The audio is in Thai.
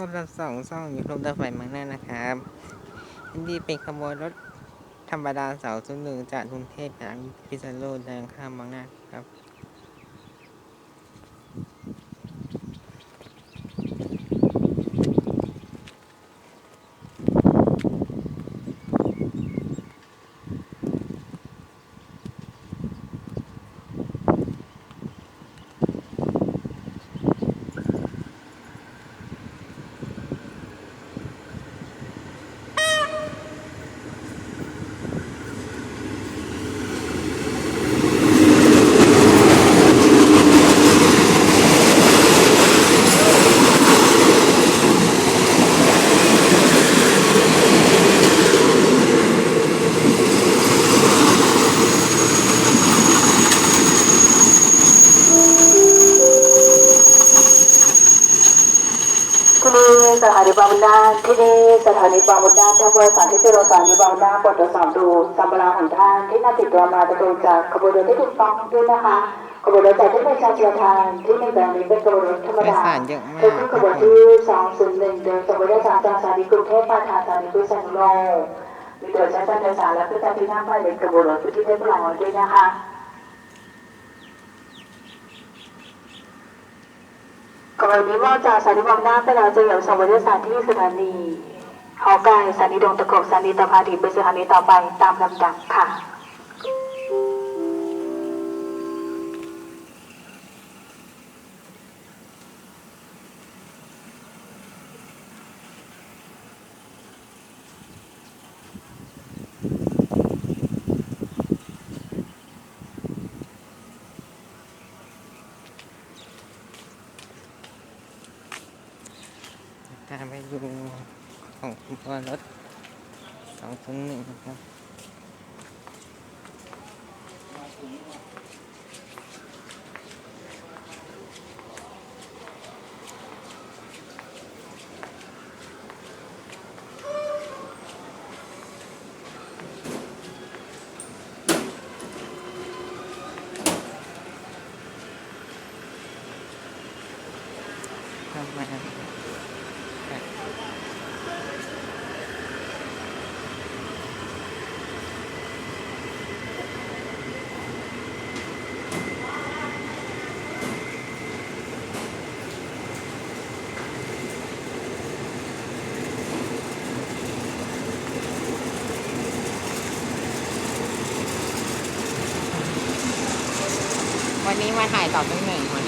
คนละสองซ่องยูทูบตะไฟมืองหน้านะครับอันนี้เป็นขบวนรถธรรมดาเสาศูนย์หนึ่งจากกรุงเทพไปพิษณุโลกเดินข้ามเมืองนาครับ นีบางบุญนาที่นี่สถานีบางบุญนาถทางบริษัทที่เจริญสถานีบางบุญนาถปลดตรวสอบดูสัมปทานหนทางที่น่าติดตัวมาจะดูจากขบวนรถที่ถูกต้องด้วยนะคะขบวนรถจากที่เป็นชาติทางที่ในแบบนี้เป็นขบวนรถธรรมดาโดยสารเยอะมากคือขบวนที่สองศูนย์หนึ่งเดินจากบริษัทจากสถานีกรุงเทพมาทางสถานีพิษณุโลมีตัวใช้การโดยสารและเพื่อการที่นั่งภายในขบวนรถที่ได้ปล่อยด้วยนะคะ วันนี้ว่าจากสถานีบางนาไปแล้วจะเหยียบสมบริษัทที่สถานีหอไก่สถานีดงตะกบสถานีตะพาดีไปสถานีต่อไปตามลำดับค่ะ ตามไปดูของขบวนรถสองศูนย์หนึ่งครับ เข้าม วันนี้มาถ่ายต่อตรงหนึ่งวัน